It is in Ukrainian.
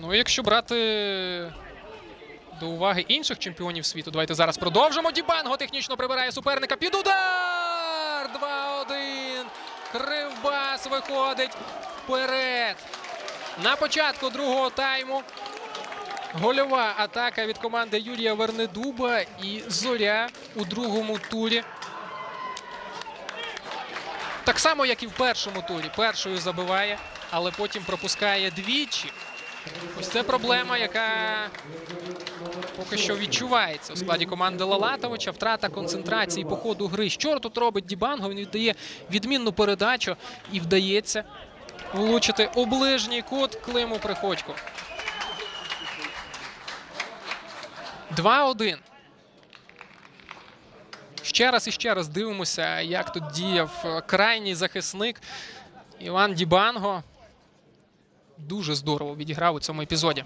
Ну, якщо брати до уваги інших чемпіонів світу, давайте зараз продовжимо. Дібанго технічно прибирає суперника під удар! 2-1. Кривбас виходить вперед. На початку другого тайму. Гольова атака від команди Юрія Вернедуба і Зоря у другому турі. Так само, як і в першому турі. Першою забиває, але потім пропускає двічі. Ось це проблема, яка поки що відчувається у складі команди Лалатовича. Втрата концентрації по ходу гри. Що тут робить Дібанго? Він віддає відмінну передачу і вдається влучити у ближній кут Климу Приходько. 2-1. Ще раз і ще раз дивимося, як тут діяв крайній захисник Іван Дібанго. Дуже здорово відіграв у цьому епізоді.